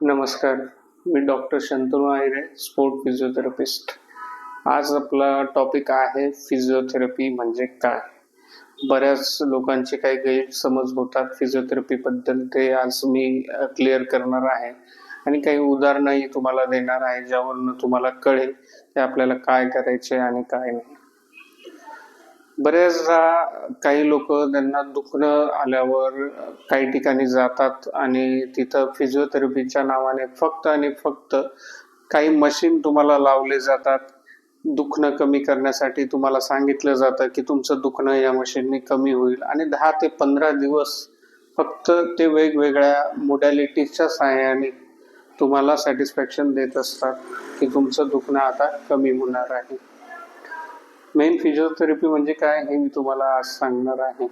नमस्कार मी doctor Shantanu Ahire sport physiotherapist. आज आपला टॉपिक आहे फिजिओथेरपी म्हणजे काय? बऱ्याच लोकांचे काही गैरसमज होतात फिजिओथेरपीबद्दल ते आज मी क्लिअर करणार आहे. आणि काही उदाहरणंही तुम्हाला देणार आहे ज्यावरून तुम्हाला कळेल की आपल्याला काय करायचे आणि काय नाही. बऱ्याचदा काही लोक त्यांना दुखणं आल्यावर काही ठिकाणी जातात आणि तिथं फिजिओथेरपीच्या नावाने फक्त आणि फक्त काही मशीन तुम्हाला लावले जातात. दुखणं कमी करण्यासाठी तुम्हाला सांगितलं जातं की तुमचं दुखणं या मशीनने कमी होईल. आणि दहा ते पंधरा दिवस फक्त ते वेगवेगळ्या मोडॅलिटीजच्या सहाय्याने तुम्हाला सॅटिस्फॅक्शन देत असतात की तुमचं दुखणं आता कमी होणार आहे. मेन फिजिओथेरपी म्हणजे काय हे मी तुम्हाला आज सांगणार आहे.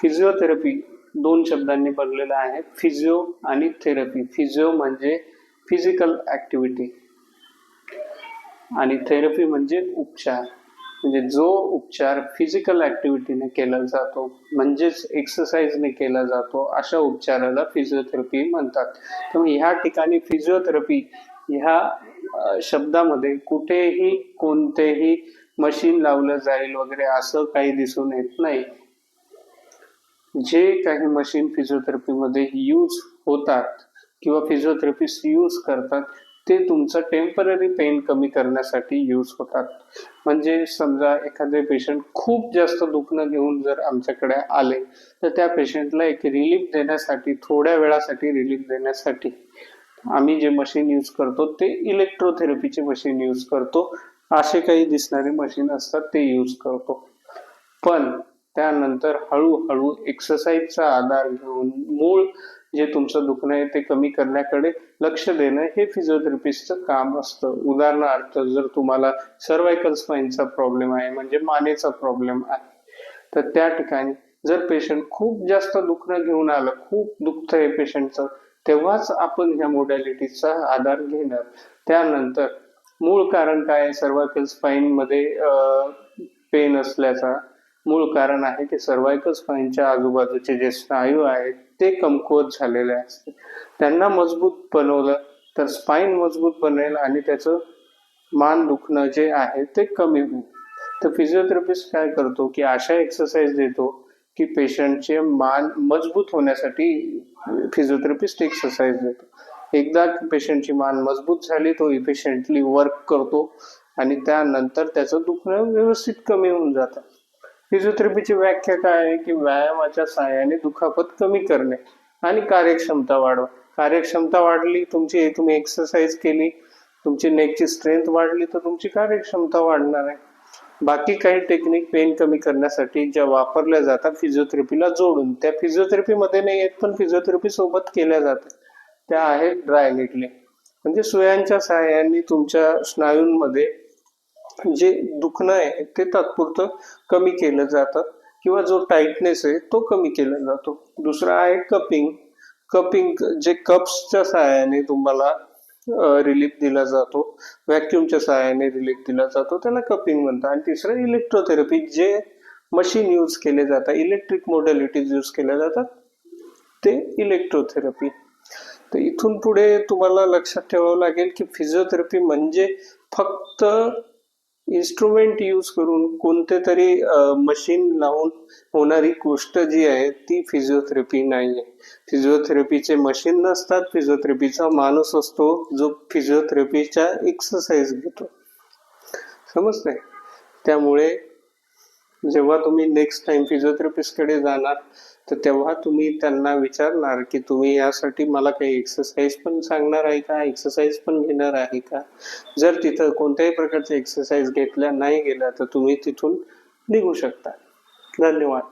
फिजिओथेरपी दोन शब्दांनी बनलेलं आहे. फिजिओ आणि थेरपी फिजिओ म्हणजे फिजिकल ऍक्टिव्हिटी आणि थेरपी म्हणजे उपचार. म्हणजे जो उपचार फिजिकल ऍक्टिव्हिटीने केला जातो म्हणजेच एक्सरसाइजने केला जातो अशा उपचाराला फिजिओथेरपी म्हणतात. तर ह्या ठिकाणी फिजिओथेरपी ह्या शब्दामध्ये कुठेही कोणतेही मशीन लावलं जाईल वगैरे असं काही दिसून येत नाही. जे काही मशीन फिजिओथेरपीमध्ये यूज होतात किंवा फिजिओथेरपिस्ट यूज करतात ते तुमचं टेंपररी पेन कमी करण्यासाठी यूज होतात. म्हणजे समजा एखादे पेशंट खूप जास्त दुखणं घेऊन जर आमच्याकडे आले तर त्या पेशंटला एक रिलीफ देण्यासाठी थोड्या वेळासाठी रिलीफ देण्यासाठी आम्ही जे मशीन यूज करतो ते इलेक्ट्रोथेरपीचे मशीन यूज करतो. असे काही दिसणारे मशीन असतात ते यूज करतो. पण त्यानंतर हळूहळू एक्सरसाइजचा आधार घेऊन मूळ जे तुमचं दुखणं आहे ते कमी करण्याकडे लक्ष देणं हे फिजिओथेरपिस्टचं काम असतं. उदाहरणार्थ जर तुम्हाला सर्वायकल स्पाईनचा प्रॉब्लेम आहे म्हणजे मानेचा प्रॉब्लेम आहे तर त्या ठिकाणी जर पेशंट खूप जास्त दुखणं घेऊन आलं खूप दुखतंय पेशंटचं तेव्हाच आपण ह्या मोडॅलिटीचा आधार घेणार. त्यानंतर मूळ कारण काय सर्वायकल स्पाईन मध्ये पेन असल्याचा मूळ कारण आहे की सर्वायकल स्पाईनच्या आजूबाजूचे जे स्नायू आहेत ते कमकुवत झालेले असते. त्यांना मजबूत बनवलं तर स्पाईन मजबूत बनेल आणि त्याचं मान दुखणं जे आहे ते कमी होईल. तर फिजिओथेरपिस्ट काय करतो की अशा एक्सरसाइज देतो की पेशंटचे मान मजबूत होण्यासाठी फिजिओथेरपिस्ट एक्सरसाइज देतो. एकदा पेशंटची मान मजबूत झाली तो इफिशियंटली वर्क करतो आणि त्यानंतर त्याचं दुखणं व्यवस्थित कमी होऊन जातं. फिजिओथेरपीची व्याख्या काय आहे की व्यायामाच्या सहाय्याने दुखापत कमी करणे आणि कार्यक्षमता वाढवा. कार्यक्षमता वाढली तुमची तुम्ही एक्सरसाइज केली तुमची नेकची स्ट्रेंथ वाढली तर तुमची कार्यक्षमता वाढणार आहे. बाकी काही टेक्निक पेन कमी करण्यासाठी ज्या वापरल्या जातात फिजिओथेरपीला जोडून. त्या फिजिओथेरपीमध्ये नाही येत पण फिजिओथेरपी सोबत केल्या जातात. त्या आहेत ड्राय म्हणजे सुयांच्या सहाय्याने तुमच्या स्नायूंमध्ये जे दुखणं आहे ते तात्पुरतं कमी केलं जातं किंवा जो टाईटनेस आहे तो कमी केला जातो. दुसरा आहे कपिंग कपिंग जे कप्सच्या सहाय्याने तुम्हाला रिलीफ दिला जातो. व्हॅक्युमच्या सहाय्याने रिलीफ दिला जातो. त्याला कपिंग म्हणतात. आणि तिसरं इलेक्ट्रोथेरपी जे मशीन यूज केले जातात इलेक्ट्रिक मोडॅलिटीज यूज केल्या जातात ते इलेक्ट्रोथेरपी तर इथून पुढे तुम्हाला लक्षात ठेवावं लागेल की फिजिओथेरपी म्हणजे फक्त इन्स्ट्रुमेंट यूज करून कोणते तरी मशीन लावून होणारी गोष्ट जी आहे ती फिजिओथेरपी नाही आहे फिजिओथेरपीचे मशीन नसतात फिजिओथेरपीचा माणूस असतो जो फिजिओथेरपीच्या एक्सरसाइज घेतो. समजतंय? त्यामुळे जेव्हा तुम्ही नेक्स्ट टाइम फिजिओथेरपिस्टकडे जाणार तर तेव्हा तुम्ही त्यांना विचारणार की तुम्ही यासाठी मला काही एक्सरसाइज पण सांगणार आहे का? एक्सरसाइज पण घेणार आहे का? जर तिथं कोणत्याही प्रकारचे एक्सरसाइज घेतल्या नाही गेल्या तर तुम्ही तिथून निघू शकता. धन्यवाद.